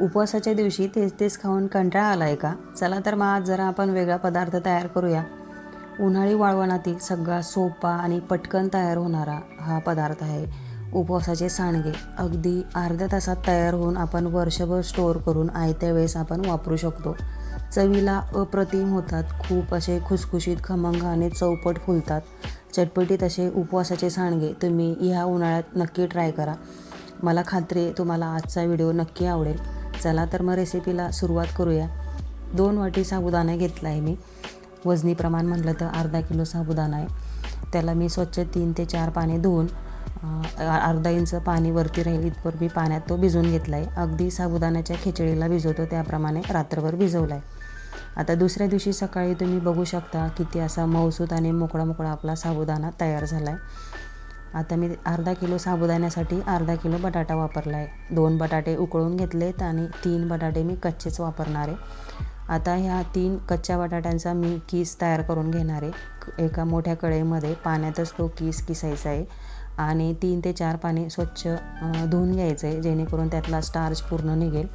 उपवासाच्या दिवशी तेच तेच खाऊन कंटाळा आला आहे का? चला तर मग आज जरा आपण वेगळा पदार्थ तयार करूया. उन्हाळी वाळवणातील सगळा सोपा आणि पटकन तयार होणारा हा पदार्थ आहे उपवासाचे सांडगे. अगदी अर्ध्या तासात तयार होऊन आपण वर्षभर स्टोअर करून आयत्या वेळेस आपण वापरू शकतो. चवीला अप्रतिम होतात. खूप असे खुसखुशीत खमंग आणि चौपट फुलतात. चटपटीत असे उपवासाचे सांडगे तुम्ही ह्या उन्हाळ्यात नक्की ट्राय करा. मला खात्री आहे तुम्हाला आजचा व्हिडिओ नक्की आवडेल. चला तर मग रेसिपीला सुरुवात करूया. दोन वाटी साबुदाणा घेतला आहे मी. वजनी प्रमाण म्हटलं तर अर्धा किलो साबुदाणा आहे. त्याला मी स्वच्छ तीन ते चार पाणी धुवून अर्धा इंच पाणी वरती राहील इथवर मी पाण्यात तो भिजवून घेतला आहे अगदी साबुदाण्याच्या खिचडीला भिजवतो त्याप्रमाणे रात्रभर भिजवला आहे आता दुसऱ्या दिवशी सकाळी तुम्ही बघू शकता किती असा मऊसूत आणि मोकळा मोकळा आपला साबुदाणा तयार झाला आहे आता मी अर्धा किलो साबुदाण्यासाठी अर्धा किलो बटाटा वापरला आहे दोन बटाटे उकळून घेतलेत आणि तीन बटाटे मी कच्चेच वापरणार आहे. आता ह्या तीन कच्च्या बटाट्यांचा मी कीस तयार करून घेणार आहे. क- एका मोठ्या कढईमध्ये पाण्यातच तो किस किसायचा आहे आणि तीन ते चार पाणी स्वच्छ धुवून घ्यायचं आहे जेणेकरून त्यातला स्टार्च पूर्ण निघेल.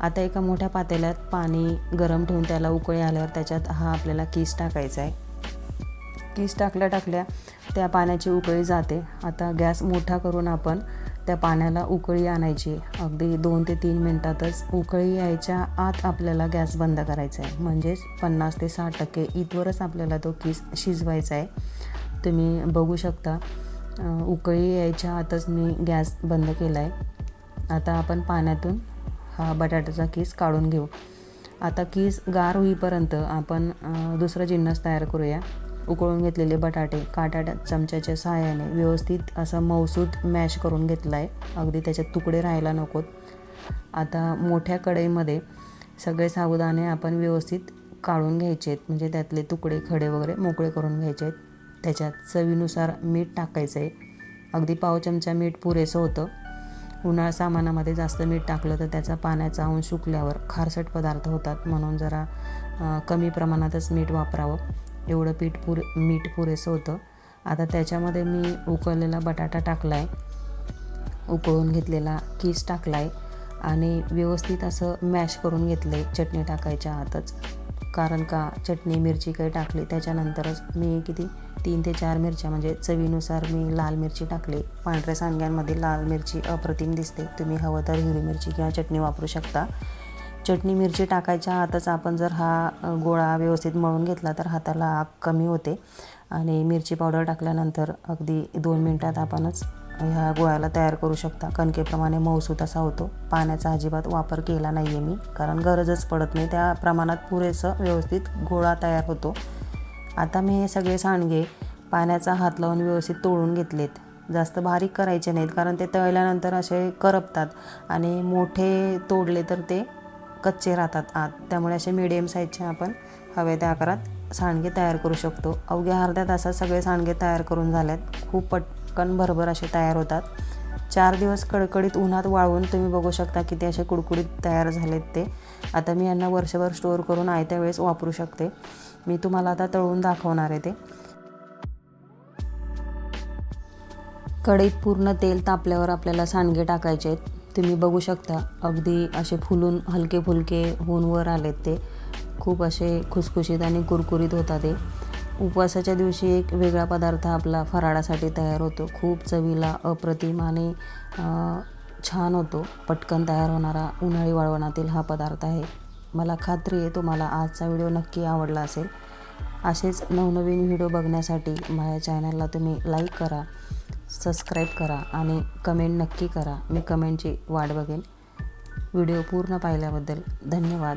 आता एका मोठ्या पातेल्यात पाणी गरम ठेवून त्याला उकळी आल्यावर त्याच्यात हा आपल्याला कीस टाकायचा आहे. किस टाकल्या टाकल्या त्या पाण्याची उकळी जाते. आता गॅस मोठा करून आपण त्या पाण्याला उकळी आणायची. अगदी दोन ते तीन मिनटातच उकळी यायच्या आत आपल्याला गॅस बंद करायचा आहे. म्हणजेच पन्नास ते साठ टक्के इथवरच आपल्याला तो किस शिजवायचा आहे. तुम्ही बघू शकता उकळी यायच्या आतच मी गॅस बंद केला आहे. आता आपण पाण्यातून हा बटाट्याचा किस काढून घेऊ. आता कीस गार होईपर्यंत आपण दुसरं जिन्नस तयार करूया. उकळून घेतलेले बटाटे काटा चमच्याच्या सहाय्याने व्यवस्थित असं मौसूद मॅश करून घेतला आहे अगदी त्याच्यात तुकडे राहायला नकोत. आता मोठ्या कढईमध्ये सगळे साबुदाणे आपण व्यवस्थित काढून घ्यायचे आहेत. म्हणजे त्यातले तुकडे खडे वगैरे मोकळे करून घ्यायचे आहेत. त्याच्यात चवीनुसार मीठ टाकायचं आहे अगदी पाव चमचा मीठ पुरेसं होतं. उन्हाळा सामानामध्ये जास्त मीठ टाकलं तर त्याचा पाण्याचा अंश सुकल्यावर खारसट पदार्थ होतात. म्हणून जरा कमी प्रमाणातच मीठ वापरावं. एवढं पीठ पुरे मीठ पुरेसं होतं. आता त्याच्यामध्ये मी उकळलेला बटाटा टाकला आहे उकळून घेतलेला किस टाकला आहे आणि व्यवस्थित असं मॅश करून घेतलं आहे चटणी टाकायच्या आतच. कारण का चटणी मिरची काही टाकली त्याच्यानंतरच मी किती तीन ते चार मिरच्या म्हणजे चवीनुसार मी लाल मिरची टाकली. पांढऱ्या सांडग्यांमध्ये लाल मिरची अप्रतिम दिसते. तुम्ही हवं तर हिरवी मिरची किंवा चटणी वापरू शकता. चटणी मिरची टाकायच्या आतच आपण जर हा गोळा व्यवस्थित मळून घेतला तर हाताला आग कमी होते. आणि मिरची पावडर टाकल्यानंतर अगदी दोन मिनटात आपणच ह्या गोळ्याला तयार करू शकता. कणकेप्रमाणे मऊसूत असा होतो. पाण्याचा अजिबात वापर केला नाही आहे मी कारण गरजच पडत नाही. त्या प्रमाणात पुरेसं व्यवस्थित गोळा तयार होतो. आता मी हे सगळे सांडगे पाण्याचा हात लावून व्यवस्थित तोडून घेतलेत. जास्त बारीक करायचे नाहीत कारण ते तळल्यानंतर असे करपतात. आणि मोठे तोडले तर ते कच्चे राहतात. आत त्यामुळे असे मिडियम साईजचे आपण हवे त्या आकारात सांडगे तयार करू शकतो. अवघ्या अर्ध्या तासात सगळे सांडगे तयार करून झालेत. खूप पटकन भरभर असे तयार होतात. चार दिवस कडकडीत उन्हात वाळवून तुम्ही बघू शकता किती असे कुडकुडीत तयार झालेत ते. आता मी यांना वर्षभर स्टोअर करून आयत्या वेळेस वापरू शकते. मी तुम्हाला आता तळून दाखवणार आहे ते. कढईत पूर्ण तेल तापल्यावर आपल्याला सांडगे टाकायचे आहेत. तुम्ही बघू शकता अगदी असे फुलून हलके फुलके होऊन वर आलेत ते. खूप असे खुसखुशीत आणि कुरकुरीत होता ते. उपवासाच्या दिवशी एक वेगळा पदार्थ आपला फराळासाठी तयार होतो. खूप चवीला अप्रतिम आणि छान होतो. पटकन तयार होणारा उन्हाळी वाळवणातील हा पदार्थ आहे. मला खात्री आहे तुम्हाला आजचा व्हिडिओ नक्की आवडला असेल. असेच नवनवीन व्हिडिओ बघण्यासाठी माझ्या चॅनलला तुम्ही लाईक करा. सबस्क्राईब करा आणि कमेंट नक्की करा. मी कमेंटची वाट बघेन. व्हिडिओ पूर्ण पाहिल्याबद्दल धन्यवाद.